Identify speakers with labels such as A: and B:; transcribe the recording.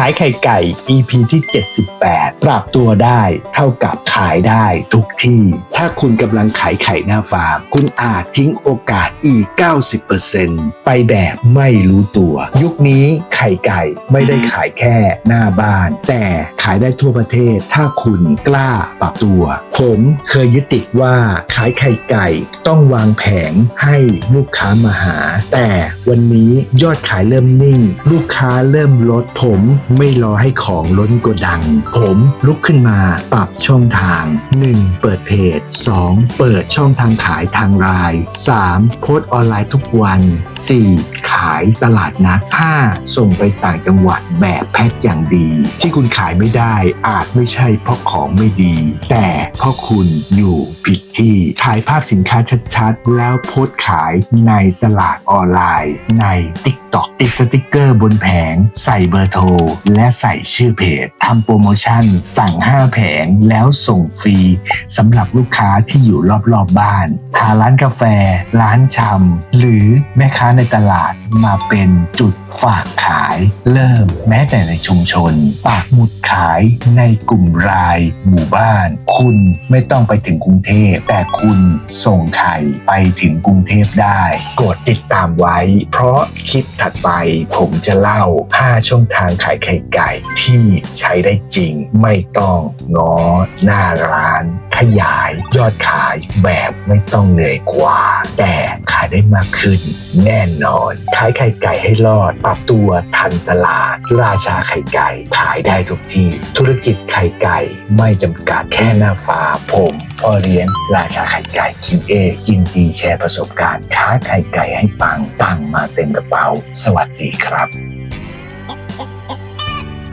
A: ขายไข่ไก่ EP ที่ 78 ปรับตัวได้เท่ากับขายได้ทุกที่ ถ้าคุณกำลังขายไข่หน้าฟาร์ม คุณอาจทิ้งโอกาสอีก 90%ไปแบบไม่รู้ตัว ยุคนี้ไข่ไก่ไม่ได้ขายแค่หน้าบ้าน แต่ายได้ทั่วประเทศ ถ้าคุณกล้าปรับตัว ผมเคยยึดติดว่าขายไข่ไก่ต้องวางแผงให้ลูกค้ามาหา แต่วันนี้ยอดขายเริ่มนิ่ง ลูกค้าเริ่มลด ผมไม่รอให้ของล้นโกดัง ผมลุกขึ้นมาปรับช่องทาง 1. เปิดเพจ 2. เปิดช่องทางขายทางไลน์ 3. โพสต์ออนไลน์ทุกวัน 4. ขายตลาดนัด 5. ส่งไปต่างจังหวัดแบบแพ็คอย่างดี ที่คุณขายไม่ได้อาจไม่ใช่เพราะของไม่ดี แต่เพราะคุณอยู่ผิดที่ถ่ายภาพสินค้าชัดๆ แล้วโพสต์ขายในตลาดออนไลน์ใน TikTok ติดสติกเกอร์บนแผง ใส่เบอร์โทร และใส่ชื่อเพจทำโปรโมชั่น สั่ง 5 แผงแล้วส่งฟรีสำหรับลูกค้าที่อยู่รอบๆบบ้านหาร้านกาแฟ ร้านชำหรือแม่ค้าในตลาดมาเป็นจุดฝากขาย เริ่มแม้แต่ในชุมชน ปากหมุดขายในกลุ่มราย หมู่บ้าน คุณไม่ต้องไปถึงกรุงเทพ แต่คุณส่งไข่ไปถึงกรุงเทพได้ กดติดตามไว้ เพราะคลิปถัดไปผมจะเล่า 5 ช่องทางขายไข่ไก่ที่ใช้ได้จริง ไม่ต้องง้อหน้าร้าน ขยายยอดขายแบบไม่ต้องเหนื่อยกว่า แต่ ได้มากขึ้น แน่นอน ขายไข่ไก่ให้รอด ปรับตัวทันตลาด ราชาไข่ไก่ ขายได้ทุกที่ ธุรกิจไข่ไก่ไม่จำกัดแค่หน้าฟ้าผมพ่อเลี้ยงราชาไข่ไก่คิมเอยินดีแชร์ประสบการณ์ ค้าไข่ไก่ให้ปังปังมาเต็มกระเป๋า สวัสดีครับ